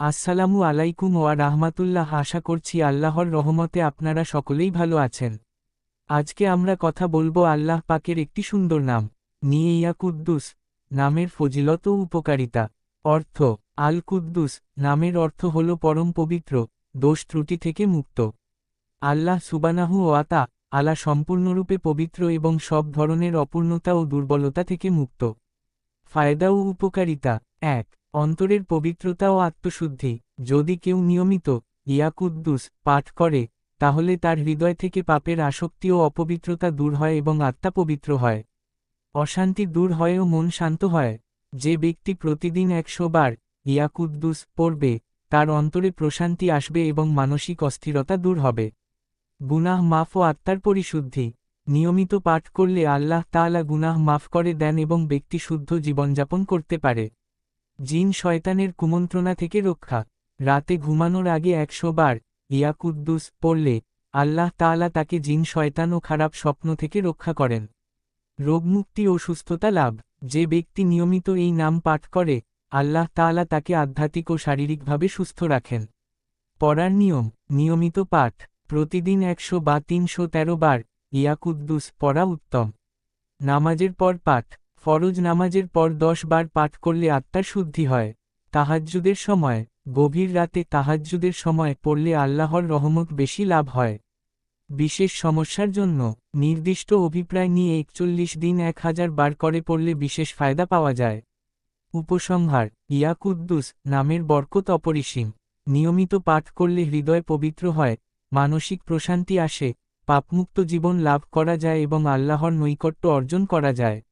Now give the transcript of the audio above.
আসসালামু আলাইকুম ওয়া রাহমাতুল্লাহ, আশা করছি আল্লাহর রহমতে আপনারা সকলেই ভালো আছেন। আজকে আমরা কথা বলব আল্লাহ পাকের একটি সুন্দর নাম নিয়ে ইয়া কুদ্দুস নামের ফজিলত ও উপকারিতা। অর্থ, আল কুদ্দুস নামের অর্থ হল পরম পবিত্র, দোষ ত্রুটি থেকে মুক্ত। আল্লাহ সুবানাহু ওয়াতা আলা সম্পূর্ণরূপে পবিত্র এবং সব ধরনের অপূর্ণতা ও দুর্বলতা থেকে মুক্ত। ফায়দা ও উপকারিতা, এক অন্তরের পবিত্রতা ও আত্মশুদ্ধি, যদি কেউ নিয়মিত ইয়াকুদ্দুস পাঠ করে, তাহলে তার হৃদয় থেকে পাপের আসক্তি ও অপবিত্রতা দূর হয় এবং আত্মা পবিত্র হয়। অশান্তি দূর হয় ও মন শান্ত হয়। যে ব্যক্তি প্রতিদিন একশো বার ইয়াকুদ্দুস পড়বে, তার অন্তরে প্রশান্তি আসবে এবং মানসিক অস্থিরতা দূর হবে। গুনাহ মাফ ও আত্মার পরিশুদ্ধি। নিয়মিত পাঠ করলে আল্লাহ তাআলা গুনাহ মাফ করে দেন এবং ব্যক্তি শুদ্ধ জীবনযাপন করতে পারে। জিন শয়তানের কুমন্ত্রণা থেকে রক্ষা। রাতে ঘুমানোর আগে একশো বার ইয়াকুদ্দুস পড়লে আল্লাহ তাআলা তাকে জিন শয়তান ও খারাপ স্বপ্ন থেকে রক্ষা করেন। রোগমুক্তি ও সুস্থতা লাভ। যে ব্যক্তি নিয়মিত এই নাম পাঠ করে, আল্লাহ তাআলা তাকে আধ্যাত্মিক ও শারীরিকভাবে সুস্থ রাখেন। পড়ার নিয়ম, নিয়মিত পাঠ। প্রতিদিন একশো বা তিনশো তেরো বার ইয়াকুদ্দুস পড়া উত্তম। নামাজের পর পাঠ। ফরজ নামাজের পর দশ বার পাঠ করলে আত্মার শুদ্ধি হয়। তাহাজ্জুদের সময়, গভীর রাতে তাহাজ্জুদের সময় পড়লে আল্লাহর রহমত বেশি লাভ হয়। বিশেষ সমস্যার জন্য নির্দিষ্ট অভিপ্রায় নিয়ে একচল্লিশ দিন এক হাজার বার করে পড়লে বিশেষ ফায়দা পাওয়া যায়। উপসংহার ইয়াকুদ্দুস নামের বরকত অপরিসীম। নিয়মিত পাঠ করলে হৃদয় পবিত্র হয়, মানসিক প্রশান্তি আসে, পাপমুক্ত জীবন লাভ করা যায় এবং আল্লাহর নৈকট্য অর্জন করা যায়।